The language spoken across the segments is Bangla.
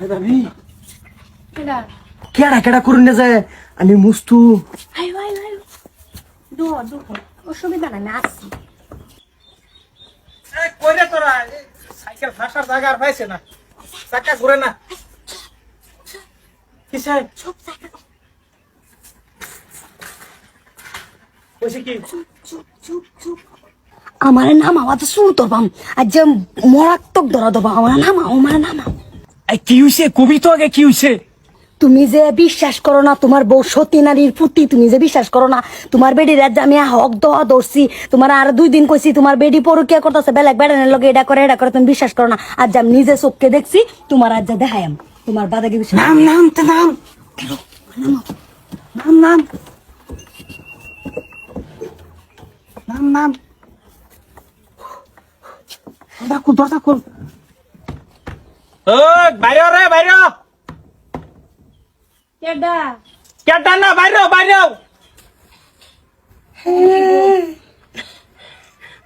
কেডা? কেডা কেডা করুন না যায় আমি মুস্তু। আয়ো আয়ো আয়ো দো দো অসুবিধা নাই আমি আসছি। কইরে তোরা? সাইকেল ফাঁসার জায়গা আর পাইছে না। চাকা ঘুরে না। কি? চুপ চুপ চুপ আমার নাম আমার তো শুরু তোরবাম আর যে মরাত্মক ধরা দেবো আমার নাম আমার নাম কি হইছে? কবি তো আগে কি হইছে? তুমি যে বিশ্বাস করো না তোমার বউ সতী নারীর প্রতি তুমি যে বিশ্বাস করো না তোমার বেডি রাত আমি হক দোয়া ধরছি তোমার আর দুই দিন কইছি তোমার বেডি পরকিয়া করতেছে বেলেগ বেড়ানোর লগে এটা করে এটা করে তুমি বিশ্বাস করো না। আজ আমি নিজে চোখকে দেখছি তোমার আজ যা দেখাই আমি। তোমার বাদাকে বিশ্বাস নাম নাম তে নাম নাম নাম। নাম নাম। দরজা খুল দরজা খুল। বাইরে রে বাইরে। কেডা? কেটা না বাইরে বাইরে।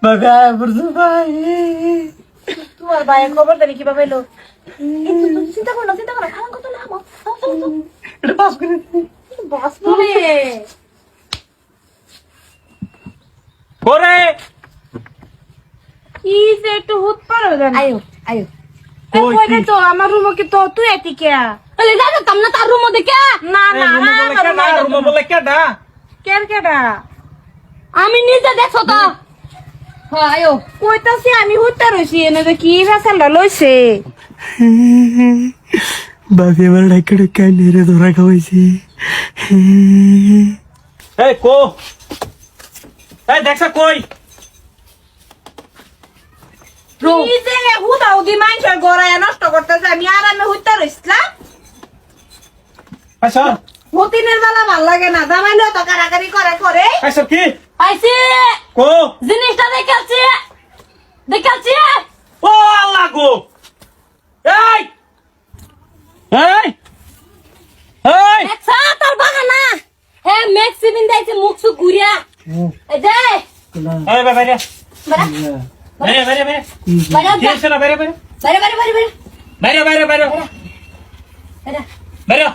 বাবা বুঝু ভাই তোমার ভাইয়ের খবর দেবে কীভাবে এলো? চিন্তা করো না চিন্তা করো খাওয়া কত এটা পাস করে করে। কি যে একটু হুত পারো জানি। আয়ো আয়ো। কইরে তো? আমার রুমে কি তো? তুই এটি কে তাহলে দাদা তামনা তার রুম দেখে না না রুমে বলে কেডা? রুমে বলে কেডা? কেন আমি নিজে দেখছ তো। হ্যাঁ আয়ো। কইতাছি আমি হুত্তা রইছি এনে যে কি ফেসালটা লইছে। বাপি আমার ডাকে ডাকে নেড়ে ধরা খাওয়াইছি। এই কো। এই দেখছ কই? কি যে হুদা উদি মানুষের গড়ায় নষ্ট করতেছে আমি আরামে হুত্তা রইছিলাম আচ্ছা। হতিনের বেলা ভালো লাগে না জামাইলেও তো কারাকারি করে করে। আচ্ছা কি? পাইছি। কো? জিনিসটা দেখাচ্ছি। দেখাচ্ছি। ও আল্লাহ গো। এই! এই! এই! দেখছা তোর বাগানা হে ম্যাক্সিমিন দাইছে মুখ সুখ ঘুরিয়া। এই দে এই বাড়া বাইরে বাড়া বাড়া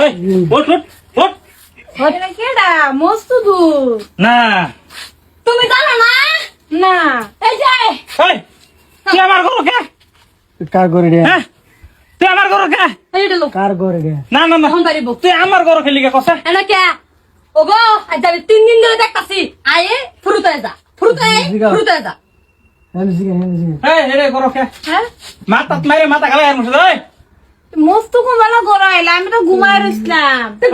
এই উঠ উঠ উঠ এটা কেডা মস্ত দূর না তুমি জানো না না এই যে এই তুই আমার ঘর কে কার করে রে? হ্যাঁ তুই আমার ঘর কে এইটা লোক কার করে রে? না না না এখন পারিব তুই আমার ঘর খেলি কে কসা এনা কে ওগো আজ আমি তিন দিন ধরে দেখতাছি আয়ে ফুরুতে যা হ্যাঁ মুছে এই। মস্ত কুমালা গড়াইলা আমি তো ঘুমাই রইছিলাম। এই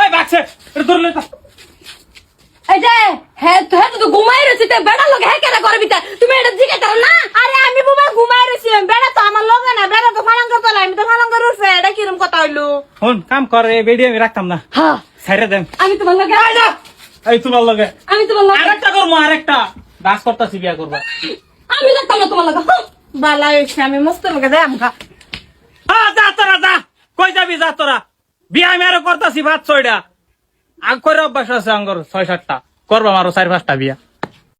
এই বাচ্চা এটা হ্যাঁ তো। হ্যাঁ তো ঘুমাই রয়েছে তে বেড়া লোক হ্যাঁ কেন করবি তা? তুমি এটা জিজ্ঞাসা করো না? আরে আমি বাবা ঘুমাই রইছিলাম বেড়া তো আমার লগে না বেড়া তো ফালাঙ্গ তোলা আমি তো ফালাঙ্গ রুফে এটা কিরম কথা হইল? ফোন কাম কর বেডি আমি রাখতাম না। হ্যাঁ। ছাইরে দেন। আমি তোমার লগে এই তোমার লগে। আমি তোমার লগে। আরেকটা করব আরেকটা। দাস করতাছি বিয়া করবা। আমি দেখতাম না তোমার লগে হ্যাঁ। বালা হইছে আমি মস্ত লগে যাই আমকা আ যা তোরা যা। কই যাবি যা তোরা। বিয়া আমি আরও করতাছি ভাত ছয়টা। আগ করে অভ্যাস আছে আঙ্গর ছয় সাতটা। করব আমারও চার পাঁচটা বিয়া।